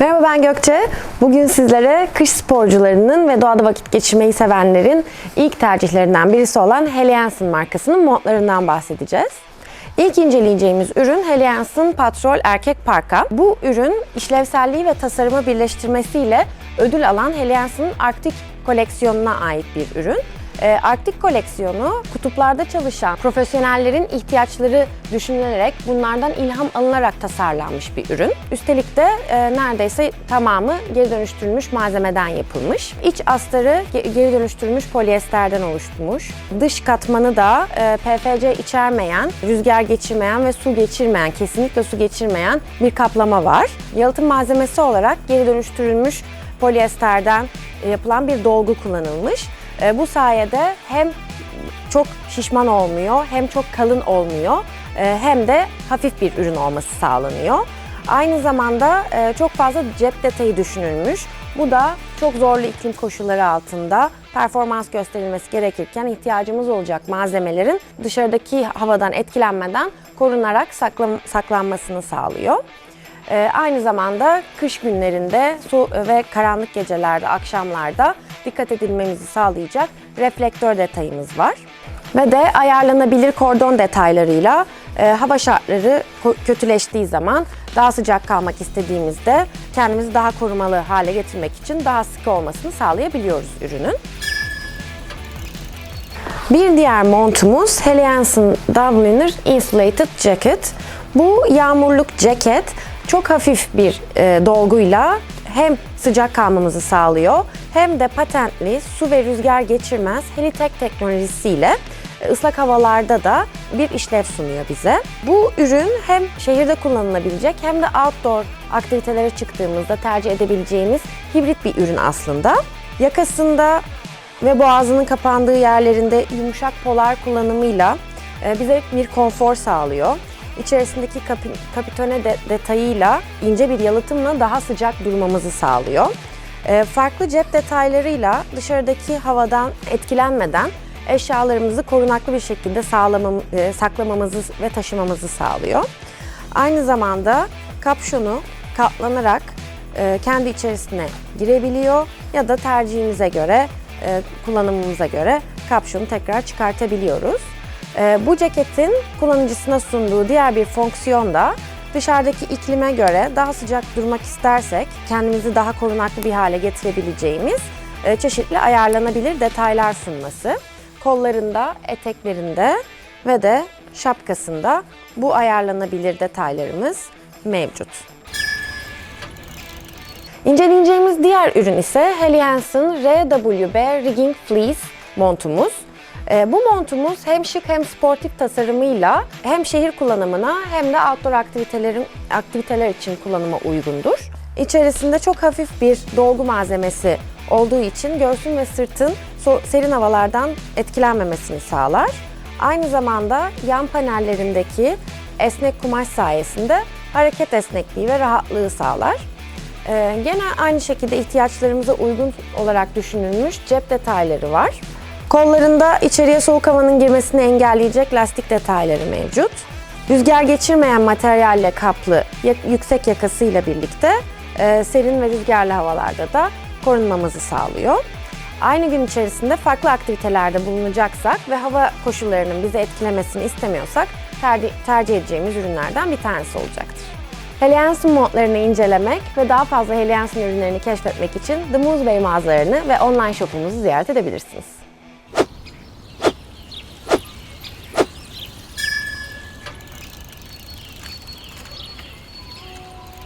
Merhaba ben Gökçe. Bugün sizlere kış sporcularının ve doğada vakit geçirmeyi sevenlerin ilk tercihlerinden birisi olan Helly markasının montlarından bahsedeceğiz. İlk inceleyeceğimiz ürün Helly Patrol Erkek Parka. Bu ürün işlevselliği ve tasarımı birleştirmesiyle ödül alan Helly Hansen'ın Arktik koleksiyonuna ait bir ürün. Ee, Arktik koleksiyonu kutuplarda çalışan profesyonellerin ihtiyaçları düşünülerek bunlardan ilham alınarak tasarlanmış bir ürün. Üstelik de e, neredeyse tamamı geri dönüştürülmüş malzemeden yapılmış. İç astarı ge- geri dönüştürülmüş polyesterden oluşmuş. Dış katmanı da e, PFC içermeyen, rüzgar geçirmeyen ve su geçirmeyen, kesinlikle su geçirmeyen bir kaplama var. Yalıtım malzemesi olarak geri dönüştürülmüş polyesterden e, yapılan bir dolgu kullanılmış. E, Bu sayede hem çok şişman olmuyor, hem çok kalın olmuyor, e, hem de hafif bir ürün olması sağlanıyor. Aynı zamanda e, çok fazla cep detayı düşünülmüş. Bu da çok zorlu iklim koşulları altında performans gösterilmesi gerekirken ihtiyacımız olacak malzemelerin dışarıdaki havadan etkilenmeden korunarak saklan- saklanmasını sağlıyor. Ee, aynı zamanda kış günlerinde su ve karanlık gecelerde, akşamlarda dikkat edilmemizi sağlayacak reflektör detayımız var. Ve de ayarlanabilir kordon detaylarıyla e, hava şartları kötüleştiği zaman daha sıcak kalmak istediğimizde kendimizi daha korumalı hale getirmek için daha sıkı olmasını sağlayabiliyoruz ürünün. Bir diğer montumuz Helly Dubliner Insulated Jacket. Bu yağmurluk ceket çok hafif bir e, dolguyla hem sıcak kalmamızı sağlıyor hem de patentli su ve rüzgar geçirmez Helitek teknolojisiyle e, ıslak havalarda da bir işlev sunuyor bize. Bu ürün hem şehirde kullanılabilecek hem de outdoor aktivitelere çıktığımızda tercih edebileceğimiz hibrit bir ürün aslında. Yakasında ve boğazının kapandığı yerlerinde yumuşak polar kullanımıyla e, bize bir konfor sağlıyor. İçerisindeki kapi, kapitone de- detayıyla ince bir yalıtımla daha sıcak durmamızı sağlıyor. E, farklı cep detaylarıyla dışarıdaki havadan etkilenmeden eşyalarımızı korunaklı bir şekilde sağlamam, e, saklamamızı ve taşımamızı sağlıyor. Aynı zamanda kapşonu katlanarak e, kendi içerisine girebiliyor ya da tercihimize göre, e, kullanımımıza göre kapşonu tekrar çıkartabiliyoruz. Bu ceketin kullanıcısına sunduğu diğer bir fonksiyon da dışarıdaki iklime göre daha sıcak durmak istersek kendimizi daha korunaklı bir hale getirebileceğimiz e, çeşitli ayarlanabilir detaylar sunması. Kollarında, eteklerinde ve de şapkasında bu ayarlanabilir detaylarımız mevcut. İnceleyeceğimiz diğer ürün ise Helly RWB Rigging Fleece montumuz. Ee, bu montumuz hem şık hem sportif tasarımıyla hem şehir kullanımına hem de outdoor aktivitelerin aktiviteler için kullanıma uygundur. İçerisinde çok hafif bir dolgu malzemesi olduğu için göğsün ve sırtın serin havalardan etkilenmemesini sağlar. Aynı zamanda yan panellerindeki esnek kumaş sayesinde hareket esnekliği ve rahatlığı sağlar. Ee, gene aynı şekilde ihtiyaçlarımıza uygun olarak düşünülmüş cep detayları var. Kollarında içeriye soğuk havanın girmesini engelleyecek lastik detayları mevcut. Rüzgar geçirmeyen materyalle kaplı yüksek yakasıyla birlikte e, serin ve rüzgarlı havalarda da korunmamızı sağlıyor. Aynı gün içerisinde farklı aktivitelerde bulunacaksak ve hava koşullarının bizi etkilemesini istemiyorsak tercih, edeceğimiz ürünlerden bir tanesi olacaktır. Helly Hansen modlarını incelemek ve daha fazla Helly Hansen ürünlerini keşfetmek için The Moose Bay mağazalarını ve online shopumuzu ziyaret edebilirsiniz.